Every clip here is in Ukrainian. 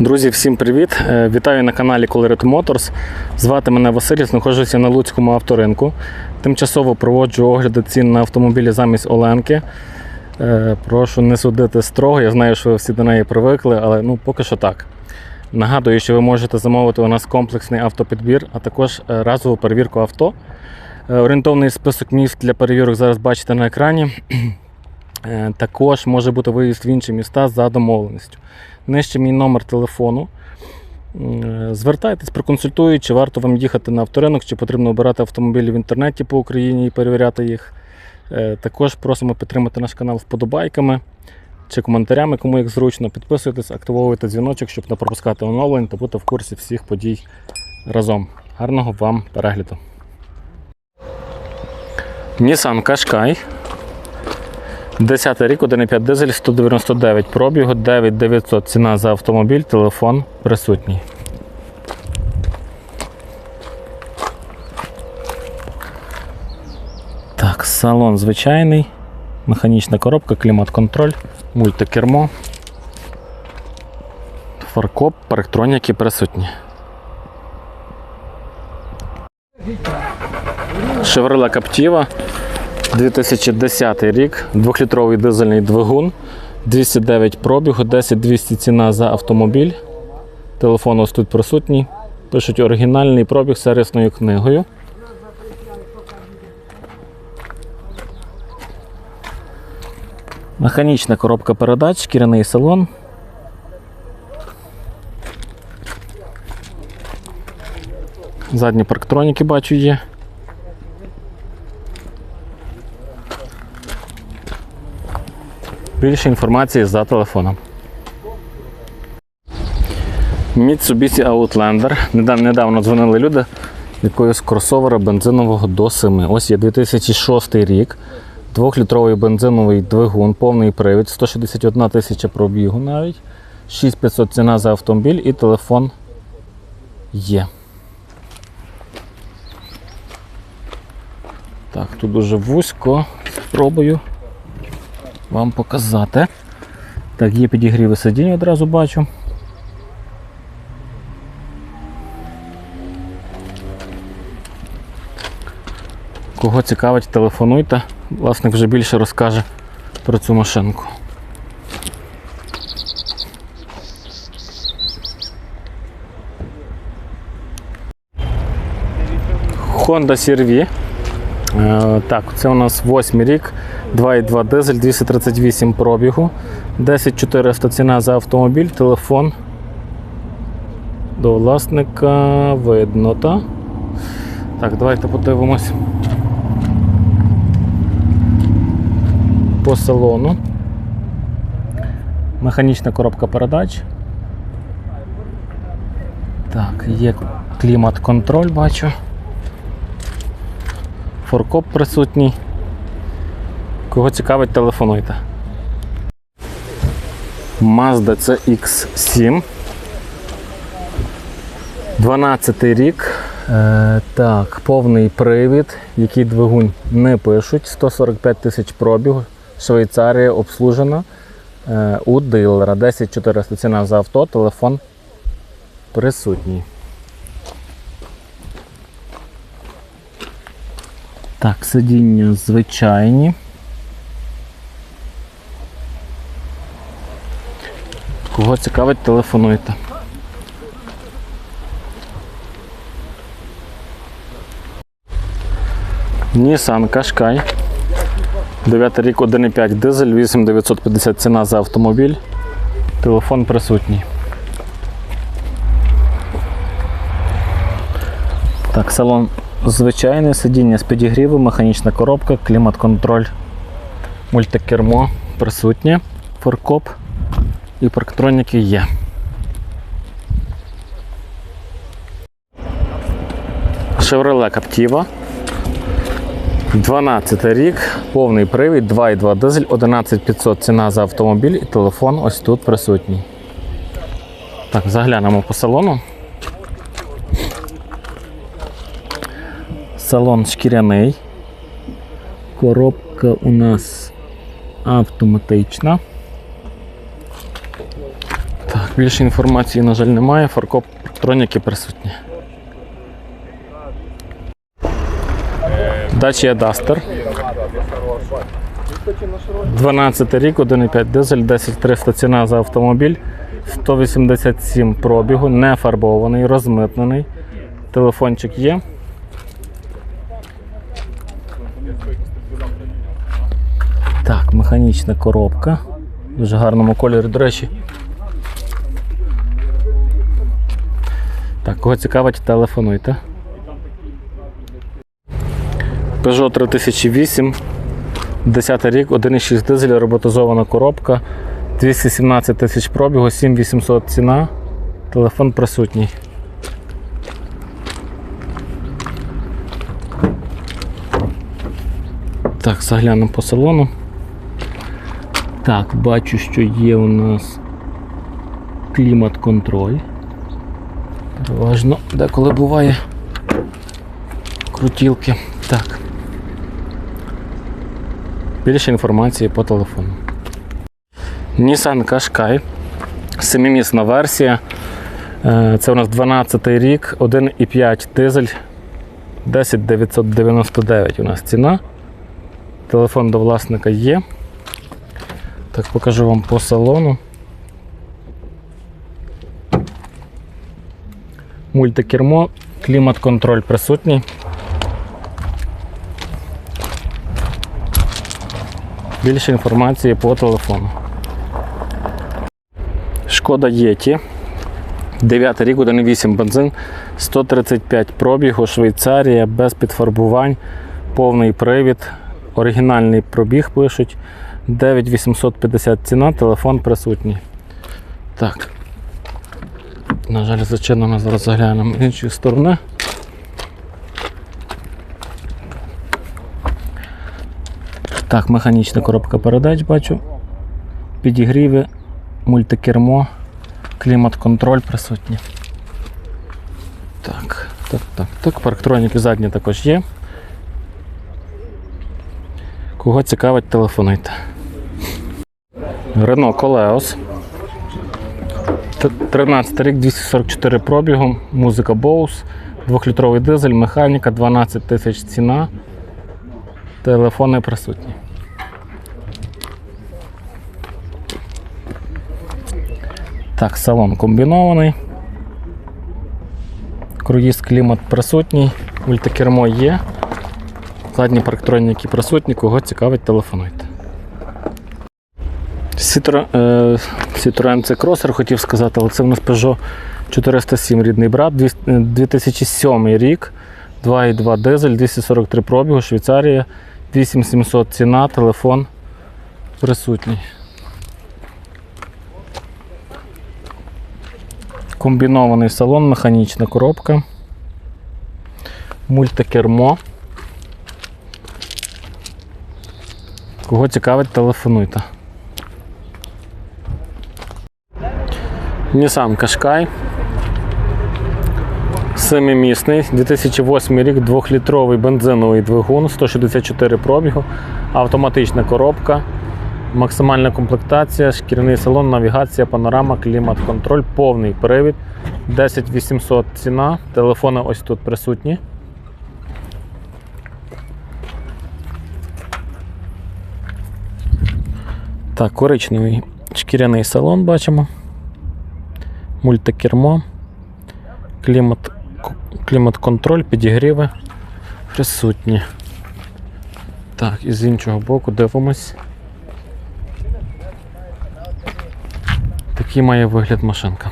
Друзі, всім привіт! Е, Вітаю на каналі Colored Motors. Звати мене Василь, знаходжуся на Луцькому авторинку. Тимчасово проводжу огляди цін на автомобілі замість Оленки. Е, Прошу не судити строго. Я знаю, що ви всі до неї привикли, але ну поки що так. Нагадую, що ви можете замовити у нас комплексний автопідбір, а також е, разову перевірку авто. Орієнтовний список міст для перевірок зараз бачите на екрані. Е, Також може бути виїзд в інші міста за домовленістю. Нижче мій номер телефону. Е, Звертайтесь, проконсультують, чи варто вам їхати на авторинок, чи потрібно обирати автомобілі в інтернеті по Україні і перевіряти їх. Е, Також просимо підтримати наш канал вподобайками чи коментарями, кому як зручно. Підписуйтесь, активовуйте дзвіночок, щоб не пропускати оновлень та бути в курсі всіх подій разом. Гарного вам перегляду. Nissan Qashqai 10 рік, 1,5 дизель, 199 пробігу, 9900 ціна за автомобіль, телефон присутній. Так, салон звичайний, механічна коробка, клімат-контроль, мультикермо, фаркоп, парктроніки присутні. Chevrolet Captiva 2010 рік, 2-літровий дизельний двигун, 209 пробігу, 10-200 ціна за автомобіль. Телефон ось тут присутній. Пишуть оригінальний пробіг з сервісною книгою. Механічна коробка передач, шкіряний салон. Задні парктроніки бачу є. Більше інформації за телефоном. Mitsubishi Outlander. Недавно, дзвонили люди якогось кросовера бензинового до 7. Ось є 2006 рік. Двохлітровий бензиновий двигун, повний привід, 161 тисяча пробігу навіть. 6500 ціна за автомобіль і телефон є. Так, тут дуже вузько. Спробую вам показати. Так, є підігріви сидінь, одразу бачу. Кого цікавить, телефонуйте. Власник вже більше розкаже про цю машинку. Honda CR-V. Е, Так, це у нас восьмий рік, 2,2 дизель, 238 пробігу, 10400 ціна за автомобіль, телефон. До власника видно, та? Так, давайте подивимось по салону. Механічна коробка передач. Так, є клімат-контроль, бачу. Форкоп присутній. Кого цікавить, телефонуйте. Mazda CX7. 12 рік. Е, так, повний привід, який двигун не пишуть. 145 тисяч пробігу. Швейцарія обслужена е, у дилера. 10 400 ціна за авто, телефон присутній. Так, сидіння звичайні. Кого цікавить, телефонуйте. Nissan Qashqai. 9 рік 1,5 дизель, 8950 ціна за автомобіль. Телефон присутній. Так, салон звичайне сидіння з підігрівом, механічна коробка, клімат-контроль, мультикермо присутнє, форкоп і парктроніки є. Chevrolet Captiva. 12 рік, повний привід, 2,2 дизель, 11500 ціна за автомобіль і телефон ось тут присутній. Так, заглянемо по салону. Салон шкіряний. Коробка у нас автоматична. Так, Більше інформації, на жаль, немає. Фаркоп електроніки присутні. Dacia Duster. 12 рік, 1,5 дизель, 10300 ціна за автомобіль, 187 пробігу, не фарбований, розмитнений. Телефончик є. Так, механічна коробка. В дуже гарному кольорі, до речі. Так, кого цікавить, телефонуйте. Peugeot 3008, 10 рік, 1,6 дизель, роботизована коробка, 217 тисяч пробігу, 7800 ціна. Телефон присутній. Так, заглянемо по салону. Так, бачу, що є у нас клімат-контроль. Важно, деколи буває крутілки. Так. Більше інформації по телефону. Nissan Qashqai. Семимісна версія. Е, Це у нас 12 рік, 1,5 дизель. 10999 у нас ціна. Телефон до власника є. Так, покажу вам по салону. Мультикермо, клімат-контроль присутній. Більше інформації по телефону. Шкода Єті. 9 рік, 1,8 бензин, 135 пробігу, Швейцарія, без підфарбувань, повний привід, оригінальний пробіг пишуть. 9850 ціна, телефон присутній. Так. На жаль, зачинено, зараз заглянемо з іншої сторони. Так, механічна коробка передач бачу. Підігріви, мультикермо, клімат-контроль присутні. Так, так, так, так. Парктроніки задні також є. Кого цікавить, телефонуйте. Рено Колеос. 13 рік, 244 пробігу, музика Bose, 2-літровий дизель, механіка, 12 тисяч ціна. Телефони присутні. Так, салон комбінований. Круїз клімат присутній, мультикермо є. Задні парктроніки присутні, кого цікавить, телефонуйте. Е, Citroen C Crosser хотів сказати, але це в нас Peugeot 407 рідний брат, е, 2007 рік, 2,2 дизель, 243 пробігу, Швейцарія, 8700 ціна, телефон присутній. Комбінований салон, механічна коробка, мультикермо. Кого цікавить, телефонуйте. Nissan Qashqai. Семимісний, 2008 рік, 2-літровий бензиновий двигун, 164 пробігу, автоматична коробка, максимальна комплектація, шкіряний салон, навігація, панорама, клімат-контроль, повний привід, 10800 ціна, телефони ось тут присутні. Так, коричневий шкіряний салон бачимо. Мультикермо, клімат, клімат-контроль, підігріви присутні. Так, і з іншого боку дивимось. Такий має вигляд машинка.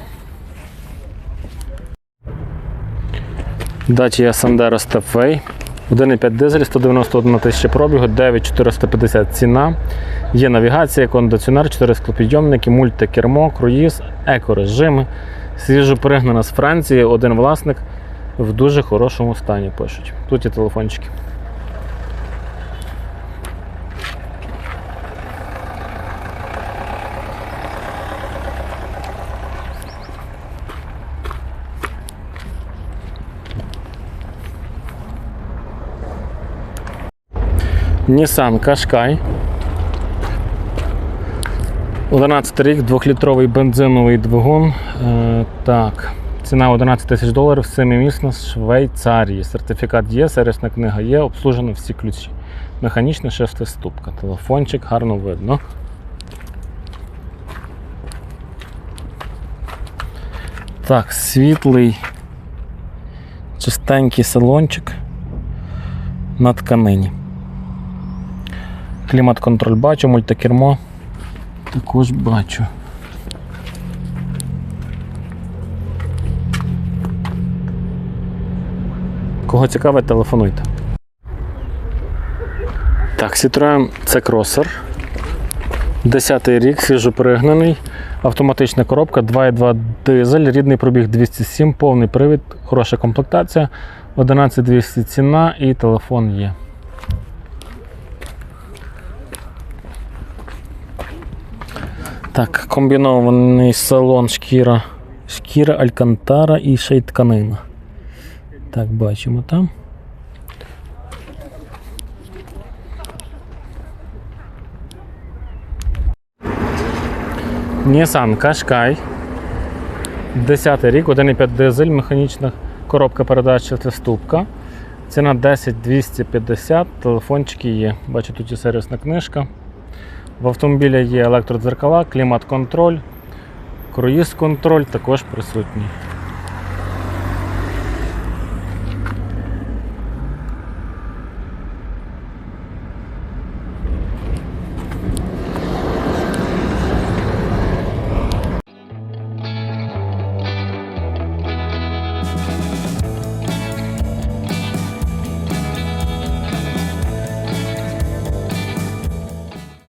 Dacia Sandero Stepway. 1,5 дизель, 191 тисяча пробігу, 9450 ціна. Є навігація, кондиціонер, 4 склопідйомники, мультикермо, круїз, екорежими. Свіжо пригнана з Франції, один власник в дуже хорошому стані пишуть. Тут є телефончики. Nissan Qashqai. 11 рік, 2-літровий бензиновий двигун. Е, так, ціна 11 тисяч доларів, 7-місна з Швейцарії. Сертифікат є, сервісна книга є, обслужено всі ключі. Механічна шестиступка. Телефончик гарно видно. Так, світлий, чистенький салончик на тканині. Клімат-контроль бачу, мультикермо також бачу. Кого цікавить, телефонуйте. Так, Citroen це кросер. 10 рік, свіжопригнаний. Автоматична коробка, 2,2 дизель, рідний пробіг 207, повний привід, хороша комплектація, 11200 ціна і телефон є. Так, комбінований салон шкіра, шкіра, алькантара і ще й тканина. Так, бачимо там. Nissan Qashqai. 10 рік, 1,5 дизель, механічна коробка передач шестиступка. Ціна 10 250, телефончики є. Бачу, тут є сервісна книжка. В автомобілі є електродзеркала, клімат-контроль, круїз-контроль також присутній.